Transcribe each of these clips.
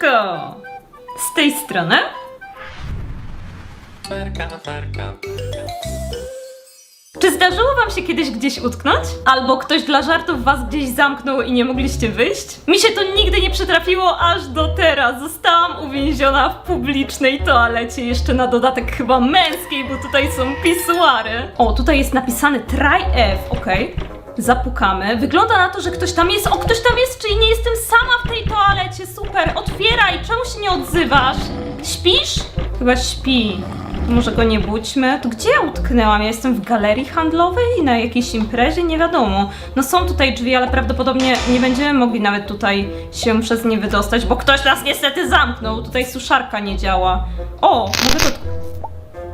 Siemaneczko! Z tej strony. Czy zdarzyło wam się kiedyś gdzieś utknąć? Albo ktoś dla żartów was gdzieś zamknął i nie mogliście wyjść? Mi się to nigdy nie przytrafiło aż do teraz. Zostałam uwięziona w publicznej toalecie, jeszcze na dodatek chyba męskiej, bo tutaj są pisuary. O, tutaj jest napisane try F, okej. Zapukamy. Wygląda na to, że ktoś tam jest. O, ktoś tam jest, czyli nie jestem sama w tej toalecie. Super, otwieraj, czemu się nie odzywasz? Śpisz? Chyba śpi. Może go nie budźmy. To gdzie ja utknęłam? Ja jestem w galerii handlowej, na jakiejś imprezie, nie wiadomo. No są tutaj drzwi, ale prawdopodobnie nie będziemy mogli nawet tutaj się przez nie wydostać, bo ktoś nas niestety zamknął. Tutaj suszarka nie działa. O, mogę to...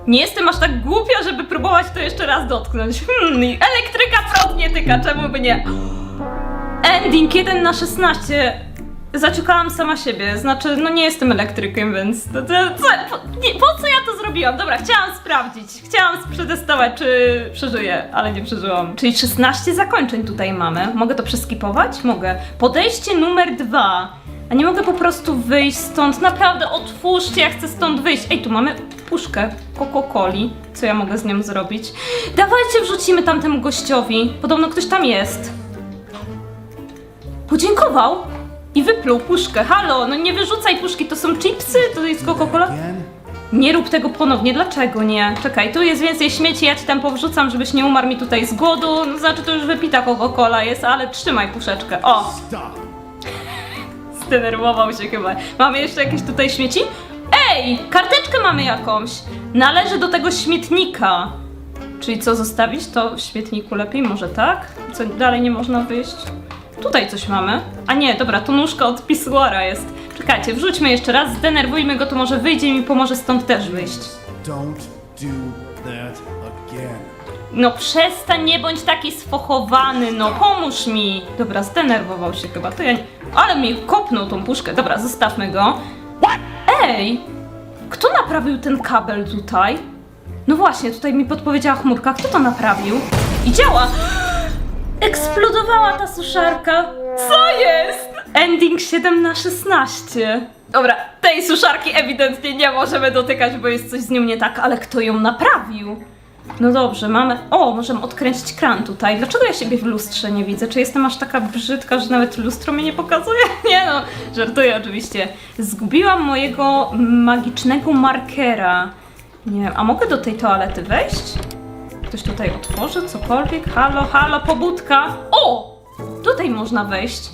Nie jestem aż tak głupia, żeby próbować to jeszcze raz dotknąć. Hmm, elektryka prąd nie tyka, czemu by nie? Ending 1 na 16. Zaciukałam sama siebie, znaczy, no nie jestem elektrykiem, więc to, to, co, po, nie, po co ja to zrobiłam? Dobra, chciałam sprawdzić, chciałam przetestować, czy przeżyję, ale nie przeżyłam. Czyli 16 zakończeń tutaj mamy. Mogę to przeskipować? Mogę. Podejście numer 2. A nie mogę po prostu wyjść stąd. Naprawdę, otwórzcie, ja chcę stąd wyjść. Ej, tu mamy puszkę Coca-Coli. Co ja mogę z nią zrobić? Dawajcie, wrzucimy tamtemu gościowi. Podobno ktoś tam jest. Podziękował i wypluł puszkę. Halo, no nie wyrzucaj puszki, to są chipsy, to jest Coca-Cola. Nie rób tego ponownie, dlaczego nie? Czekaj, tu jest więcej śmieci, ja ci tam powrzucam, żebyś nie umarł mi tutaj z głodu. No, znaczy, to już wypita Coca-Cola jest, ale trzymaj puszeczkę. O, zdenerwował się chyba. Mamy jeszcze jakieś tutaj śmieci? Ej, karteczkę mamy jakąś. Należy do tego śmietnika. Czyli co, zostawić to w śmietniku lepiej? Może tak? Co, dalej nie można wyjść? Tutaj coś mamy. A nie, dobra, to nóżka od pisuara jest. Czekajcie, wrzućmy jeszcze raz, zdenerwujmy go, to może wyjdzie i mi pomoże stąd też wyjść. Don't do that again. No przestań, nie bądź taki sfochowany, no pomóż mi. Dobra, zdenerwował się chyba, to ja nie... Ale mi kopnął tą puszkę, dobra, zostawmy go. Ej, kto naprawił ten kabel tutaj? No właśnie, tutaj mi podpowiedziała chmurka, kto to naprawił? I działa! Eksplodowała ta suszarka! Co jest? Ending 7 na 16. Dobra, tej suszarki ewidentnie nie możemy dotykać, bo jest coś z nią nie tak, ale kto ją naprawił? No dobrze, mamy. O, możemy odkręcić kran tutaj. Dlaczego ja siebie w lustrze nie widzę? Czy jestem aż taka brzydka, że nawet lustro mnie nie pokazuje? Nie no, żartuję oczywiście. Zgubiłam mojego magicznego markera. Nie wiem, a mogę do tej toalety wejść? Ktoś tutaj otworzy cokolwiek? Halo, halo, pobudka! O! Tutaj można wejść.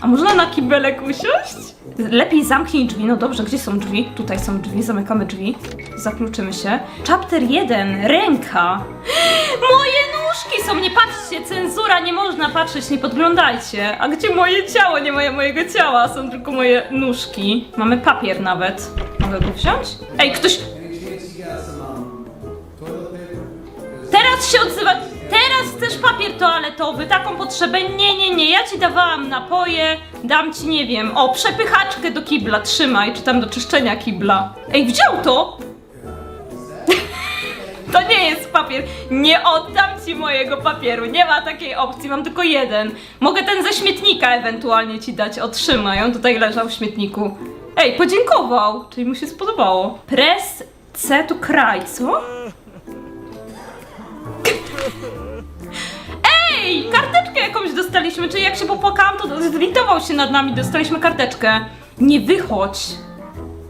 A można na kibelek usiąść? Lepiej zamknij drzwi. No dobrze, gdzie są drzwi? Tutaj są drzwi, zamykamy drzwi. Zakluczymy się. Chapter 1, ręka. Moje nóżki są, nie patrzcie, cenzura, nie można patrzeć, nie podglądajcie. A gdzie moje ciało? Nie ma mojego ciała, są tylko moje nóżki. Mamy papier nawet. Mogę go wziąć? Ej, ktoś... Teraz się odzywa. Chcesz papier toaletowy, taką potrzebę? Nie, nie, nie. Ja ci dawałam napoje, dam ci, nie wiem, o, przepychaczkę do kibla, trzymaj, czy tam do czyszczenia kibla. Ej, wziął to! To nie jest papier. Nie oddam ci mojego papieru. Nie ma takiej opcji, mam tylko jeden. Mogę ten ze śmietnika ewentualnie ci dać. Otrzymaj, on tutaj leżał w śmietniku. Ej, podziękował, czyli mu się spodobało. Press C to cry, co? Ej, karteczkę jakąś dostaliśmy, czyli jak się popłakałam, to zlitował się nad nami, dostaliśmy karteczkę. Nie wychodź.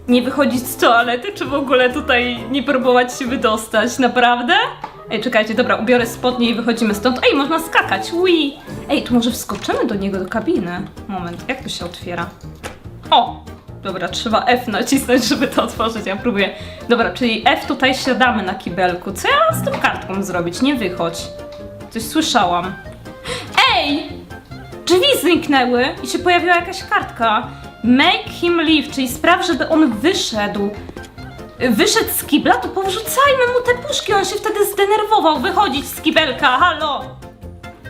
Nie wychodzić z toalety, czy w ogóle tutaj nie próbować się wydostać, naprawdę? Ej, czekajcie, dobra, ubiorę spodnie i wychodzimy stąd. Ej, można skakać, ui! Ej, tu może wskoczymy do niego, do kabiny. Moment, jak to się otwiera? O! Dobra, trzeba F nacisnąć, żeby to otworzyć, ja próbuję. Dobra, czyli F tutaj siadamy na kibelku. Co ja mam z tą kartką zrobić? Nie wychodź. Coś słyszałam. Ej! Drzwi zniknęły i się pojawiła jakaś kartka. Make him leave, czyli spraw, żeby on wyszedł. Wyszedł z kibla, to powrzucajmy mu te puszki, on się wtedy zdenerwował. Wychodzić z kibelka, halo!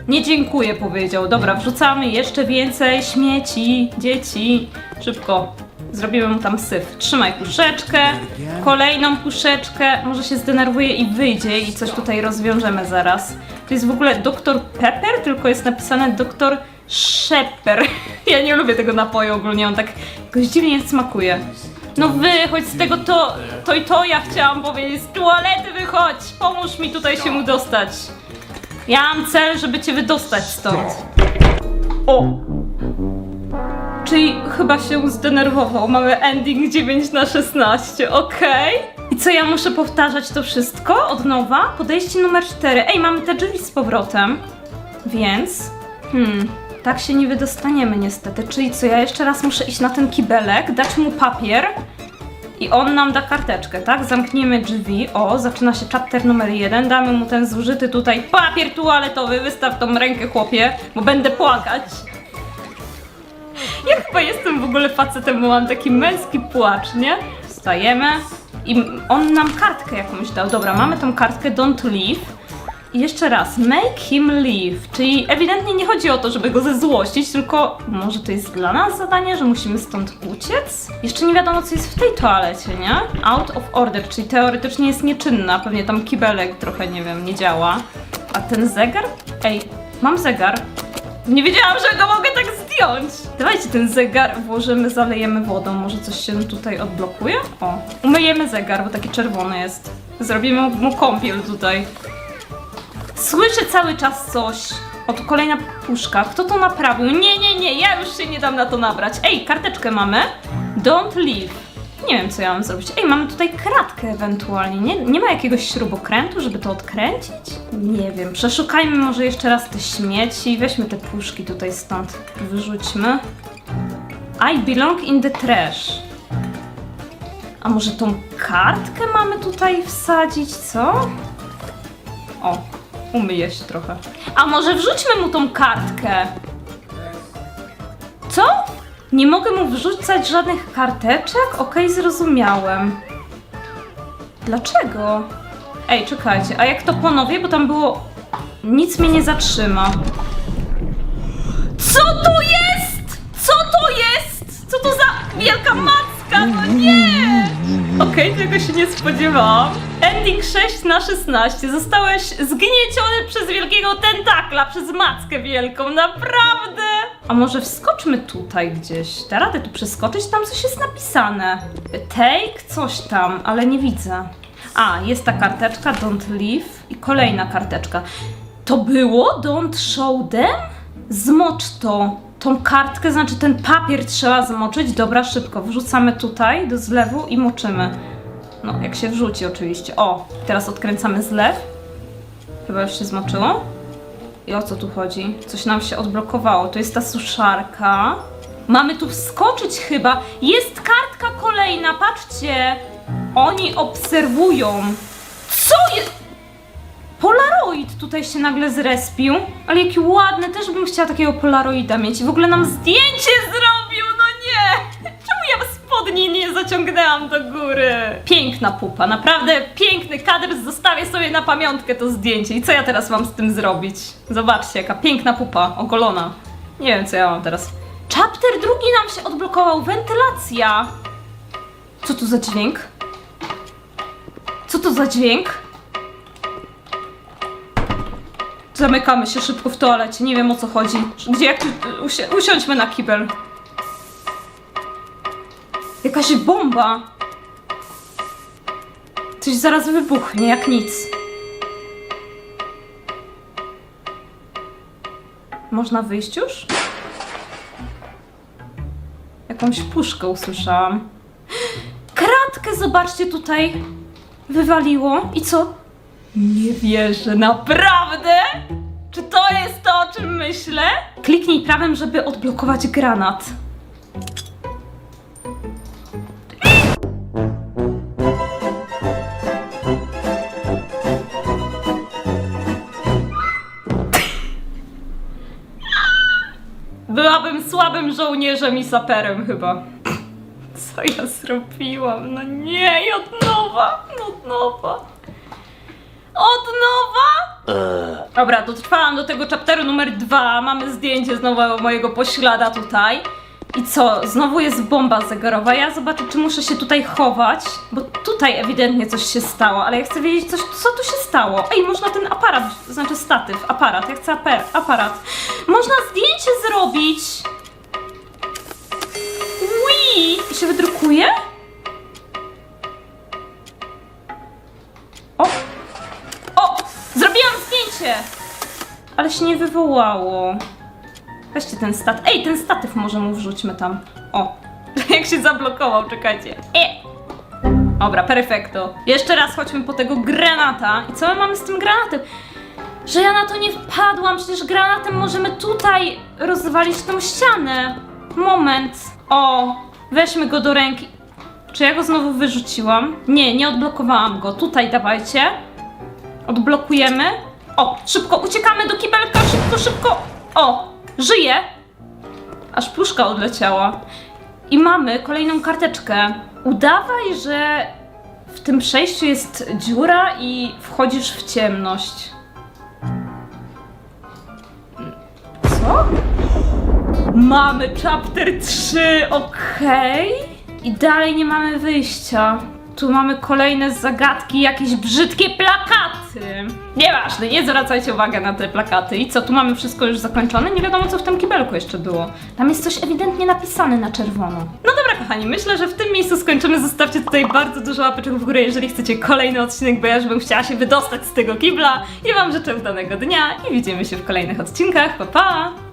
Nie dziękuję, powiedział. Dobra, wrzucamy jeszcze więcej śmieci, dzieci. Szybko. Zrobimy mu tam syf. Trzymaj puszeczkę, kolejną puszeczkę. Może się zdenerwuje i wyjdzie i coś tutaj rozwiążemy zaraz. To jest w ogóle doktor Pepper, tylko jest napisane doktor Shepper. Ja nie lubię tego napoju ogólnie, on tak Jakoś dziwnie smakuje. No wychodź z tego to, to i to ja chciałam powiedzieć. Z toalety wychodź! Pomóż mi tutaj się mu dostać. Ja mam cel, żeby cię wydostać stąd. O! Czyli chyba się zdenerwował. Mamy ending 9 na 16, okej. I co, ja muszę powtarzać to wszystko od nowa? Podejście numer 4. Ej, mamy te drzwi z powrotem. Więc... Hmm... Tak się nie wydostaniemy niestety. Czyli co, ja jeszcze raz muszę iść na ten kibelek, dać mu papier i on nam da karteczkę, tak? Zamkniemy drzwi. O, zaczyna się chapter numer jeden. Damy mu ten zużyty tutaj papier toaletowy. Wystaw tą rękę, chłopie, bo będę płakać. Ja chyba jestem w ogóle facetem, bo mam taki męski płacz, nie? Wstajemy i on nam kartkę jakąś dał. Dobra, mamy tą kartkę Don't Leave. I jeszcze raz, make him leave, czyli ewidentnie nie chodzi o to, żeby go zezłościć, tylko może to jest dla nas zadanie, że musimy stąd uciec? Jeszcze nie wiadomo, co jest w tej toalecie, nie? Out of order, czyli teoretycznie jest nieczynna, pewnie tam kibelek trochę, nie wiem, nie działa. A ten zegar? Ej, mam zegar. Nie wiedziałam, że go mogę tak zdjąć. Dawajcie ten zegar, włożymy, zalejemy wodą. Może coś się tutaj odblokuje? O, umyjemy zegar, bo taki czerwony jest. Zrobimy mu kąpiel tutaj. Słyszę cały czas coś. O, tu kolejna puszka. Kto to naprawił? Nie, nie, nie, ja już się nie dam na to nabrać. Ej, karteczkę mamy. Don't leave. Nie wiem, co ja mam zrobić. Ej, mamy tutaj kratkę ewentualnie. Nie, nie ma jakiegoś śrubokrętu, żeby to odkręcić? Nie wiem. Przeszukajmy może jeszcze raz te śmieci. Weźmy te puszki tutaj stąd. Wyrzućmy. I belong in the trash. A może tą kartkę mamy tutaj wsadzić, co? O, umyję się trochę. A może wrzućmy mu tą kartkę? Nie mogę mu wrzucać żadnych karteczek? Okej, zrozumiałem. Dlaczego? Ej, czekajcie, a jak to ponowię, bo tam było... Nic mnie nie zatrzyma. Co to jest? Co to jest? Co to za wielka macka? No nie! Okej, tego się nie spodziewałam. Ending 6 na 16. Zostałeś zgnieciony przez wielkiego tentakla, przez mackę wielką. Naprawdę! A może wskoczmy tutaj gdzieś? Da radę tu przeskoczyć? Tam coś jest napisane. Take coś tam, ale nie widzę. A, jest ta karteczka, don't leave i kolejna karteczka. To było don't show them? Zmocz to. Tą kartkę, znaczy ten papier trzeba zmoczyć. Dobra, szybko. Wrzucamy tutaj do zlewu i moczymy. No, jak się wrzuci oczywiście. O, teraz odkręcamy zlew. Chyba już się zmoczyło. I o co tu chodzi? Coś nam się odblokowało. To jest ta suszarka. Mamy tu wskoczyć chyba. Jest kartka kolejna, patrzcie. Oni obserwują. Co jest? Polaroid tutaj się nagle zrespił. Ale jaki ładny, też bym chciała takiego polaroida mieć. I w ogóle nam zdjęcie zrobił, spodni nie zaciągnęłam do góry? Piękna pupa, naprawdę piękny kadr. Zostawię sobie na pamiątkę to zdjęcie. I co ja teraz mam z tym zrobić? Zobaczcie, jaka piękna pupa, ogolona. Nie wiem, co ja mam teraz. Chapter drugi nam się odblokował, wentylacja. Co to za dźwięk? Co to za dźwięk? Zamykamy się szybko w toalecie, nie wiem o co chodzi. Gdzie, jak tu, usi usiądźmy na kibel. Jakaś bomba. Coś zaraz wybuchnie, jak nic. Można wyjść już? Jakąś puszkę usłyszałam. Kratkę, zobaczcie tutaj. Wywaliło. I co? Nie wierzę, naprawdę? Czy to jest to, o czym myślę? Kliknij prawym, żeby odblokować granat. Byłabym słabym żołnierzem i saperem chyba. Co ja zrobiłam? No nie, i od nowa, od nowa. Od nowa? Dobra, dotrwałam do tego chapteru numer dwa. Mamy zdjęcie znowu mojego poślada tutaj. I co? Znowu jest bomba zegarowa. Ja zobaczę, czy muszę się tutaj chować, bo tutaj ewidentnie coś się stało, ale ja chcę wiedzieć, coś, co tu się stało. Ej, można ten aparat, znaczy statyw, aparat. Ja chcę aper, aparat. Można zdjęcie zrobić. Ui! się wydrukuje? O! O! Zrobiłam zdjęcie! Ale się nie wywołało. Weźcie ten stat. Ej, ten statyw może mu wrzućmy tam. O! Jak się zablokował, czekajcie. E! Dobra, perfekto. Jeszcze raz chodźmy po tego granata. I co my mamy z tym granatem? Że ja na to nie wpadłam, przecież granatem możemy tutaj rozwalić tą ścianę. Moment. O, weźmy go do ręki. Czy ja go znowu wyrzuciłam? Nie, nie odblokowałam go. Tutaj dawajcie. Odblokujemy. O, szybko, uciekamy do kibelka, szybko, szybko. O, żyje. Aż puszka odleciała. I mamy kolejną karteczkę. Udawaj, że w tym przejściu jest dziura i wchodzisz w ciemność. Co? Mamy chapter 3, okej. I dalej nie mamy wyjścia. Tu mamy kolejne zagadki, jakieś brzydkie plakaty. Nieważne, nie zwracajcie uwagi na te plakaty. I co, tu mamy wszystko już zakończone? Nie wiadomo, co w tym kibelku jeszcze było. Tam jest coś ewidentnie napisane na czerwono. No dobra, kochani, myślę, że w tym miejscu skończymy. Zostawcie tutaj bardzo dużo łapeczek w górę, jeżeli chcecie kolejny odcinek, bo ja już bym chciała się wydostać z tego kibla. I Wam życzę udanego dnia i widzimy się w kolejnych odcinkach. Pa, pa!